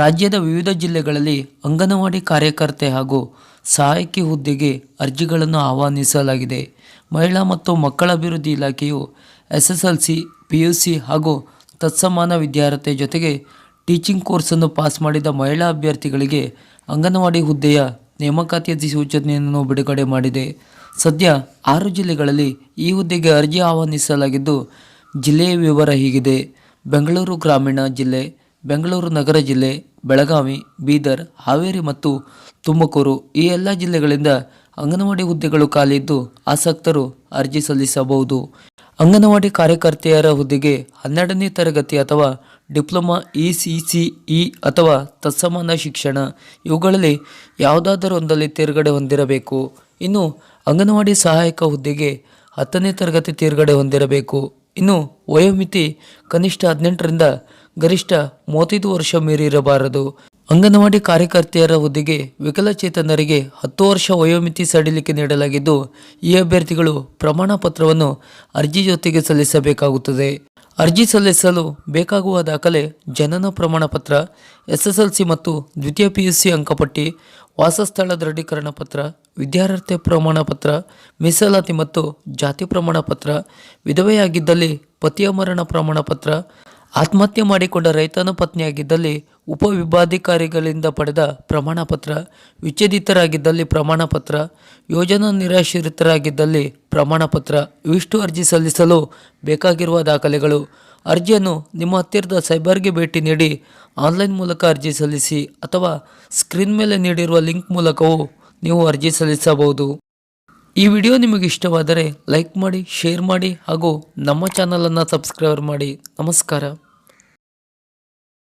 ರಾಜ್ಯದ ವಿವಿಧ ಜಿಲ್ಲೆಗಳಲ್ಲಿ ಅಂಗನವಾಡಿ ಕಾರ್ಯಕರ್ತೆ ಹಾಗೂ ಸಹಾಯಕಿ ಹುದ್ದೆಗೆ ಅರ್ಜಿಗಳನ್ನು ಆಹ್ವಾನಿಸಲಾಗಿದೆ. ಮಹಿಳಾ ಮತ್ತು ಮಕ್ಕಳ ಅಭಿವೃದ್ಧಿ ಇಲಾಖೆಯು ಎಸ್ಎಸ್ಎಲ್ಸಿ ಸಿ ಹಾಗೂ ತತ್ಸಮಾನ ವಿದ್ಯಾರ್ಥಿ ಜೊತೆಗೆ ಟೀಚಿಂಗ್ ಕೋರ್ಸನ್ನು ಪಾಸ್ ಮಾಡಿದ ಮಹಿಳಾ ಅಭ್ಯರ್ಥಿಗಳಿಗೆ ಅಂಗನವಾಡಿ ಹುದ್ದೆಯ ನೇಮಕಾತಿ ಅಧಿಸೂಚನೆಯನ್ನು ಬಿಡುಗಡೆ ಮಾಡಿದೆ. ಸದ್ಯ ಆರು ಜಿಲ್ಲೆಗಳಲ್ಲಿ ಈ ಹುದ್ದೆಗೆ ಅರ್ಜಿ ಆಹ್ವಾನಿಸಲಾಗಿದ್ದು, ಜಿಲ್ಲೆಯ ವಿವರ ಹೀಗಿದೆ. ಬೆಂಗಳೂರು ಗ್ರಾಮೀಣ ಜಿಲ್ಲೆ ಬೆಂಗಳೂರು ನಗರ ಜಿಲ್ಲೆ, ಬೆಳಗಾವಿ, ಬೀದರ್, ಹಾವೇರಿ ಮತ್ತು ತುಮಕೂರು ಈ ಎಲ್ಲ ಜಿಲ್ಲೆಗಳಿಂದ ಅಂಗನವಾಡಿ ಹುದ್ದೆಗಳು ಖಾಲಿದ್ದು ಆಸಕ್ತರು ಅರ್ಜಿ ಸಲ್ಲಿಸಬಹುದು. ಅಂಗನವಾಡಿ ಕಾರ್ಯಕರ್ತೆಯರ ಹುದ್ದೆಗೆ ಹನ್ನೆರಡನೇ ತರಗತಿ ಅಥವಾ ಡಿಪ್ಲೊಮಾ, ಇ ಸಿ ಸಿ ಅಥವಾ ತತ್ಸಮಾನ ಶಿಕ್ಷಣ. ಇವುಗಳಲ್ಲಿ ಯಾವುದಾದರೂ ಒಂದಲ್ಲಿ ತೇರ್ಗಡೆ ಹೊಂದಿರಬೇಕು. ಇನ್ನು ಅಂಗನವಾಡಿ ಸಹಾಯಕ ಹುದ್ದೆಗೆ ಹತ್ತನೇ ತರಗತಿ ತೇರ್ಗಡೆ ಹೊಂದಿರಬೇಕು. ಇನ್ನು ವಯೋಮಿತಿ ಕನಿಷ್ಠ ಹದಿನೆಂಟರಿಂದ ಗರಿಷ್ಠ ಮೂವತ್ತೈದು ವರ್ಷ ಮೀರಿರಬಾರದು. ಅಂಗನವಾಡಿ ಕಾರ್ಯಕರ್ತೆಯರ ಹುದ್ದೆಗೆ ವಿಕಲಚೇತನರಿಗೆ ಹತ್ತು ವರ್ಷ ವಯೋಮಿತಿ ಸಡಿಲಿಕೆ ನೀಡಲಾಗಿದ್ದು, ಈ ಅಭ್ಯರ್ಥಿಗಳು ಪ್ರಮಾಣ ಪತ್ರವನ್ನು ಅರ್ಜಿ ಜೊತೆಗೆ ಸಲ್ಲಿಸಬೇಕಾಗುತ್ತದೆ. ಅರ್ಜಿ ಸಲ್ಲಿಸಲು ಬೇಕಾಗುವ ದಾಖಲೆ, ಜನನ ಪ್ರಮಾಣ ಪತ್ರ, ಎಸ್ಎಸ್ಎಲ್ಸಿ ಮತ್ತು ದ್ವಿತೀಯ ಪಿಯುಸಿ ಅಂಕಪಟ್ಟಿ, ವಾಸಸ್ಥಳ ದೃಢೀಕರಣ ಪತ್ರ, ವಿದ್ಯಾರ್ಹತೆ ಪ್ರಮಾಣ ಪತ್ರ, ಮೀಸಲಾತಿ ಮತ್ತು ಜಾತಿ ಪ್ರಮಾಣ ಪತ್ರ, ವಿಧವೆಯಾಗಿದ್ದಲ್ಲಿ ಪತಿಯ ಮರಣ ಪ್ರಮಾಣ ಪತ್ರ ಆತ್ಮಹತ್ಯೆ ಮಾಡಿಕೊಂಡ ರೈತನ ಪತ್ನಿಯಾಗಿದ್ದಲ್ಲಿ ಉಪವಿಭಾಧಿಕಾರಿಗಳಿಂದ ಪಡೆದ ಪ್ರಮಾಣ ಪತ್ರ ವಿಚ್ಛೇದಿತರಾಗಿದ್ದಲ್ಲಿ ಪ್ರಮಾಣ ಪತ್ರ ಯೋಜನಾ ನಿರಾಶ್ರಿತರಾಗಿದ್ದಲ್ಲಿ ಪ್ರಮಾಣ ಪತ್ರ ಇವಿಷ್ಟು ಅರ್ಜಿ ಸಲ್ಲಿಸಲು ಬೇಕಾಗಿರುವ ದಾಖಲೆಗಳು. ಅರ್ಜಿಯನ್ನು ನಿಮ್ಮ ಹತ್ತಿರದ ಸೈಬರ್ಗೆ ಭೇಟಿ ನೀಡಿ, ಆನ್ಲೈನ್ ಮೂಲಕ ಅರ್ಜಿ ಸಲ್ಲಿಸಿ ಅಥವಾ ಸ್ಕ್ರೀನ್ ಮೇಲೆ ನೀಡಿರುವ ಲಿಂಕ್ ಮೂಲಕವೂ ನೀವು ಅರ್ಜಿ ಸಲ್ಲಿಸಬಹುದು. ಈ ವಿಡಿಯೋ ನಿಮಗೆ ಇಷ್ಟವಾದರೆ ಲೈಕ್ ಮಾಡಿ ಶೇರ್ ಮಾಡಿ ಹಾಗೂ ನಮ್ಮ ಚಾನಲನ್ನು ಸಬ್ಸ್ಕ್ರೈಬ್ ಮಾಡಿ. ನಮಸ್ಕಾರ.